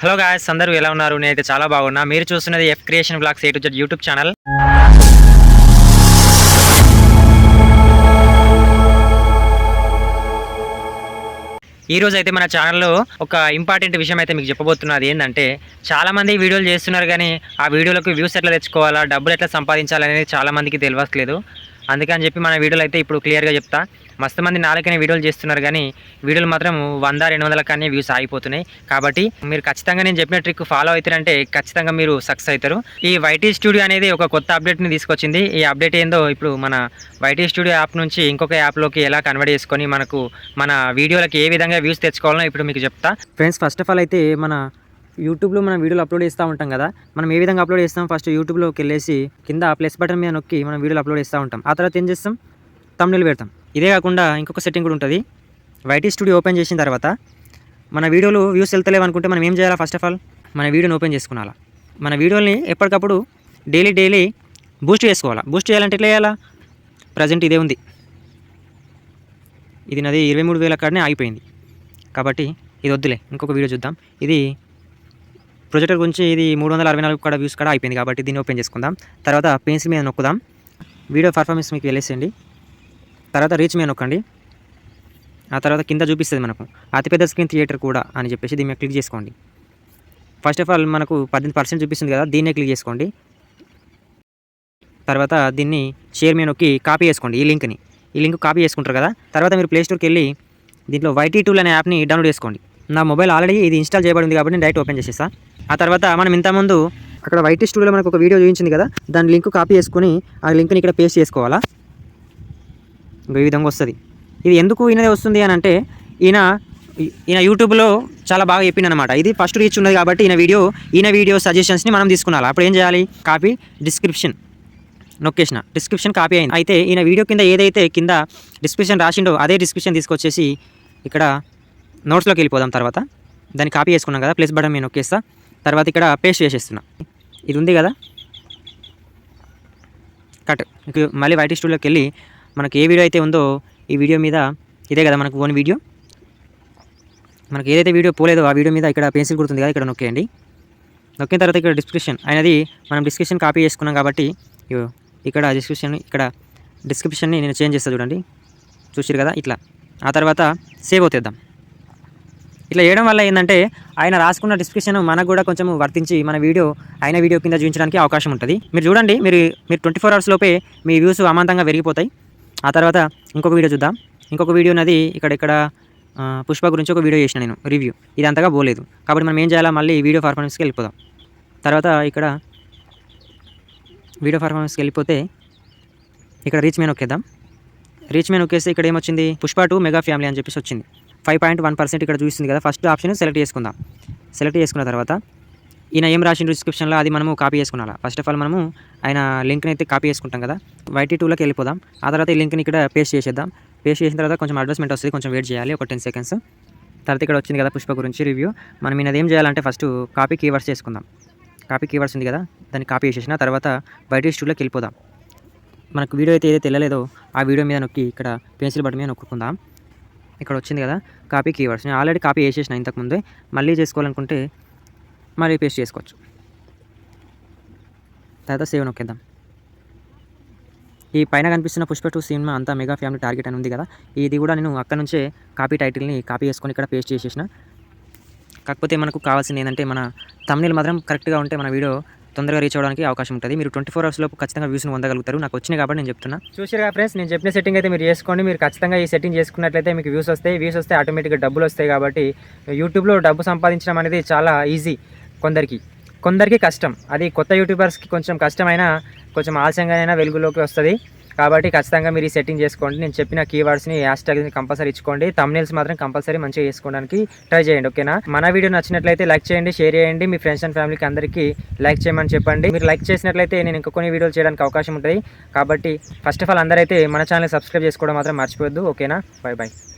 Hello guys అందరూ ఎలా ఉన్నారు? నేనైతే చాలా బాగున్నా. మీరు చూస్తున్నది F creation blogs A to Z YouTube channel ఈ రోజు అయితే మన ఛానల్లో ఒక ఇంపార్టెంట్ విషయం అయితే మీకు చెప్పబోతున్నది ఏంటంటే చాలా మంది వీడియోలు చేస్తున్నారు కానీ ఆ వీడియోలకు వ్యూస్ ఎట్లా తెచ్చుకోవాలా డబ్బులు ఎట్లా సంపాదించాలి అనేది చాలా మందికి తెలియట్లేదు. అందుకని చెప్పి మన వీడియోలు అయితే ఇప్పుడు క్లియర్గా చెప్తా. మస్తు మంది నాలుగైన వీడియోలు చేస్తున్నారు కానీ వీడియోలు మాత్రం వంద రెండు వందల కానీ వ్యూస్ ఆగిపోతున్నాయి. కాబట్టి మీరు ఖచ్చితంగా నేను చెప్పిన ట్రిక్ ఫాలో అవుతారంటే ఖచ్చితంగా మీరు సక్సెస్ అవుతారు. ఈ వైటీ స్టూడియో అనేది ఒక కొత్త అప్డేట్ని తీసుకొచ్చింది. ఈ అప్డేట్ ఏందో ఇప్పుడు మన వైటీ స్టూడియో యాప్ నుంచి ఇంకొక యాప్లోకి ఎలా కన్వర్ట్ చేసుకొని మనకు మన వీడియోలకి ఏ విధంగా వ్యూస్ తెచ్చుకోవాలో ఇప్పుడు మీకు చెప్తా. ఫ్రెండ్స్ ఫస్ట్ ఆఫ్ ఆల్ అయితే మన యూట్యూబ్లో మనం వీడియోలు అప్లోడ్ చేస్తూ ఉంటాం కదా. మనం ఏ విధంగా అప్లోడ్ చేస్తాం? ఫస్ట్ యూట్యూబ్లోకి వెళ్ళేసి కింద ప్లస్ బటన్ మీద నొక్కి మనం వీడియోలు అప్లోడ్ చేస్తూ ఉంటాం. ఆ తర్వాత ఏం చేస్తాం? తమిళ పెడతాం. ఇదే కాకుండా ఇంకొక సెట్టింగ్ కూడా ఉంటుంది. వైటీ స్టూడియో ఓపెన్ చేసిన తర్వాత మన వీడియోలు వ్యూస్ వెళ్తలేవు అనుకుంటే మనం ఏం చేయాలా ఫస్ట్ ఆఫ్ ఆల్ మన వీడియోని ఓపెన్ చేసుకున్నాలా మన వీడియోని ఎప్పటికప్పుడు డైలీ డైలీ బూస్ట్ చేసుకోవాలా. బూస్ట్ చేయాలంటే ఎట్లా చేయాలా? ప్రజెంట్ ఇదే ఉంది. ఇది నాది ఇరవై మూడు వేల కాడనే ఆగిపోయింది. కాబట్టి ఇది వద్దులే ఇంకొక వీడియో చూద్దాం. ఇది ప్రొజెక్టర్ గురించి ఇది మూడు వందల అరవై నాలుగు కూడా వ్యూస్ కూడా అయిపోయింది కాబట్టి దీన్ని ఓపెన్ చేసుకుందాం. తర్వాత పెన్సిల్ మీద నొక్కుదాం. వీడియో పర్ఫార్మెన్స్ మీకు వెళ్ళేసేయండి. తర్వాత రీచ్ మీ నొక్కండి ఆ తర్వాత కింద చూపిస్తుంది మనకు. అతిపెద్ద స్క్రీన్ థియేటర్ కూడా అని చెప్పేసి దీని మీద క్లిక్ చేసుకోండి. ఫస్ట్ ఆఫ్ ఆల్ మనకు పద్దెనిమిది పర్సెంట్ చూపిస్తుంది కదా దీన్నే క్లిక్ చేసుకోండి. తర్వాత దీన్ని షేర్ మీ నొక్కి కాపీ చేసుకోండి ఈ లింక్ని ఈ లింక్ కాపీ చేసుకుంటారు కదా తర్వాత మీరు ప్లే స్టోర్కి వెళ్ళి దీంట్లో వైటీ టూల్ అనే యాప్ని డౌన్లోడ్ చేసుకోండి. నా మొబైల్ ఆల్రెడీ ఇది ఇన్స్టాల్ చేయబడింది కాబట్టి నేను డైరెక్ట్ ఓపెన్ చేసేస్తా. ఆ తర్వాత మనం ఇంతకుముందు అక్కడ వైటీ స్టూడియోలో మనకు ఒక వీడియో చూపించింది కదా దాని లింక్ కాపీ చేసుకొని ఆ లింక్ని ఇక్కడ పేస్ట్ చేసుకోవాలా? ఇంకా ఈ విధంగా వస్తుంది. ఇది ఎందుకు ఈయనదే వస్తుంది అని అంటే ఈయన ఈయన యూట్యూబ్లో చాలా బాగా చెప్పింది అనమాట ఇది ఫస్ట్ రీచ్ ఉన్నది కాబట్టి ఈయన వీడియో ఈయన వీడియో సజెషన్స్ని మనం తీసుకున్నాలి? అప్పుడు ఏం చేయాలి? కాపీ డిస్క్రిప్షన్ నొక్కేసిన డిస్క్రిప్షన్ కాపీ అయింది. అయితే ఈయన వీడియో కింద ఏదైతే కింద డిస్క్రిప్షన్ రాసిండో అదే డిస్క్రిప్షన్ తీసుకొచ్చేసి ఇక్కడ నోట్స్లోకి వెళ్ళిపోదాం తర్వాత. దాన్ని కాపీ చేసుకున్నాం కదా ప్లస్ బటన్ మీద నొక్కేస్తా. తర్వాత ఇక్కడ పేస్ట్ చేసేస్తున్నా. ఇది ఉంది కదా? కట్ మళ్ళీ వైట్ స్టూడియోకి వెళ్ళి మనకి ఏ వీడియో అయితే ఉందో ఈ వీడియో మీద ఇదే కదా మనకు ఓన్ వీడియో. మనకి ఏదైతే వీడియో పోలేదో ఆ వీడియో మీద ఇక్కడ పెన్సిల్ గుర్తుంది కదా ఇక్కడ నొక్కేయండి. నొక్కిన తర్వాత ఇక్కడ డిస్క్రిప్షన్ అయినది మనం డిస్క్రిప్షన్ కాపీ చేసుకున్నాం కాబట్టి ఇక్కడ డిస్క్రిప్షన్ ఇక్కడ డిస్క్రిప్షన్ని నేను చేంజ్ చేస్తాను చూడండి. చూసిరు కదా ఇట్లా. ఆ తర్వాత సేవ్ అవుతేద్దాం. ఇట్లా చేయడం వల్ల ఏంటంటే ఆయన రాసుకున్న డిస్క్రిప్షన్ మనకు కూడా కొంచెం వర్తించి మన వీడియో ఆయన వీడియో కింద చూపించడానికి అవకాశం ఉంటుంది. మీరు చూడండి మీరు మీరు ట్వంటీ ఫోర్ అవర్స్ లోపే మీ వ్యూస్ అమాంతంగా పెరిగిపోతాయి. ఆ తర్వాత ఇంకొక వీడియో చూద్దాం. ఇంకొక వీడియో నది ఇక్కడ ఇక్కడ పుష్ప గురించి ఒక వీడియో చేసిన నేను రివ్యూ. ఇది అంతగా పోలేదు. కాబట్టి మనం ఏం చేయాలా? మళ్ళీ వీడియో పర్ఫార్మెన్స్కి వెళ్ళిపోదాం. తర్వాత ఇక్కడ వీడియో పర్ఫార్మెన్స్కి వెళ్ళిపోతే ఇక్కడ రీచ్ మెయిన్ ఒక్కేద్దాం. రీచ్ మెయిన్ ఒక్కేస్తే ఇక్కడ ఏమొచ్చింది? పుష్ప టూ మెగా ఫ్యామిలీ అని చెప్పేసి వచ్చింది ఫైవ్ పాయింట్ వన్ పర్సెంట్ ఇక్కడ చూస్తుంది కదా? ఫస్ట్ ఆప్షన్ సెలెక్ట్ చేసుకుందాం. సెలెక్ట్ చేసుకున్న తర్వాత ఈయన ఏం రాసిన డిస్క్రిప్షన్లో అది మనము కాపీ చేసుకున్నాలా? ఫస్ట్ ఆఫ్ ఆల్ మనము ఆయన లింక్ని అయితే కాపీ చేసుకుంటాం కదా. వైటీ టూలోకి వెళ్ళిపోదాం. ఆ తర్వాత ఈ లింక్ని ఇక్కడ పేస్ట్ చేసేద్దాం. పేస్ట్ చేసిన తర్వాత కొంచెం అడ్వర్స్మెంట్ వస్తుంది. కొంచెం వెయిట్ చేయాలి. ఒక టెన్ సెకండ్స్ తర్వాత ఇక్కడ వచ్చింది కదా పుష్ప గురించి రివ్యూ మనం ఈయనది ఏం చేయాలంటే ఫస్ట్ కాపీ కీవర్డ్స్ చేసుకుందాం. కాపీ కీవర్డ్స్ ఉంది కదా. దాన్ని కాపీ చేసేసిన తర్వాత వైటీ స్టూలోకి వెళ్ళిపోదాం. మనకు వీడియో అయితే ఏదైతే తెలియలేదో ఆ వీడియో మీద నొక్కి ఇక్కడ పెన్సిల్ బటన్ మీద నొక్కుకుందాం. ఇక్కడ వచ్చింది కదా. కాపీ కీవర్డ్స్ నేను ఆల్రెడీ కాపీ చేసేసిన ఇంతకుముందే మళ్ళీ చేసుకోవాలనుకుంటే మళ్ళీ పేస్ట్ చేసుకోవచ్చు. తర్వాత సేవ్ నొక్కేద్దాం. ఈ పైన కనిపిస్తున్న పుష్ప టూ సినిమా అంతా మెగా ఫ్యామిలీ టార్గెట్ అని ఉంది కదా ఇది కూడా నేను అక్కడ నుంచే కాపీ టైటిల్ని కాపీ చేసుకొని ఇక్కడ పేస్ట్ చేసేసిన. కాకపోతే మనకు కావాల్సింది ఏంటంటే మన తమిళ మాత్రం కరెక్ట్గా ఉంటే మన వీడియో తొందరగా రీచ్ అవడానికి అవకాశం ఉంటుంది. మీరు ట్వంటీ ఫోర్ అవర్స్లో ఖచ్చితంగా వ్యూస్ని పొందగలుగుతారు. నాకు వచ్చినాయి కాబట్టి నేను చెప్తున్నా. చూసారుగా ఫ్రెండ్స్ నేను చెప్పిన సెట్టింగ్ అయితే మీరు చేసుకోండి. మీరు ఖచ్చితంగా ఈ సెట్టింగ్ చేసుకున్నట్లయితే మీకు వ్యూస్ వస్తాయి. వ్యూస్ వస్తే ఆటోమేటిక్గా డబ్బులు వస్తాయి కాబట్టి యూట్యూబ్లో డబ్బు సంపాదించడం అనేది చాలా ఈజీ కొందరికి. కొందరికి కష్టం. అది కొత్త యూట్యూబర్స్కి కొంచెం కష్టమైనా కొంచెం ఆలస్యంగానైనా వెలుగులోకి వస్తుంది. కాబట్టి ఖచ్చితంగా మీరు ఈ సెట్టింగ్ చేసుకోండి. నేను చెప్పిన కీవర్డ్స్ని హ్యాష్ ట్యాగ్ని కంపల్సరీ ఇచ్చుకోండి. తమ్నేల్స్ మాత్రం కంపల్సరీ మంచిగా చేసుకోవడానికి ట్రై చేయండి ఓకేనా మన వీడియో నచ్చినట్లయితే లైక్ చేయండి షేర్ చేయండి. మీ ఫ్రెండ్స్ అండ్ ఫ్యామిలీకి అందరికీ లైక్ చేయమని చెప్పండి. మీరు లైక్ చేసినట్లయితే నేను ఇంకా కొన్ని వీడియోలు చేయడానికి అవకాశం ఉంటుంది. కాబట్టి ఫస్ట్ ఆఫ్ ఆల్ అందరైతే మన ఛానల్ సబ్స్క్రైబ్ చేసుకోవడం మాత్రం మర్చిపోవద్దు ఓకేనా బాయ్ బాయ్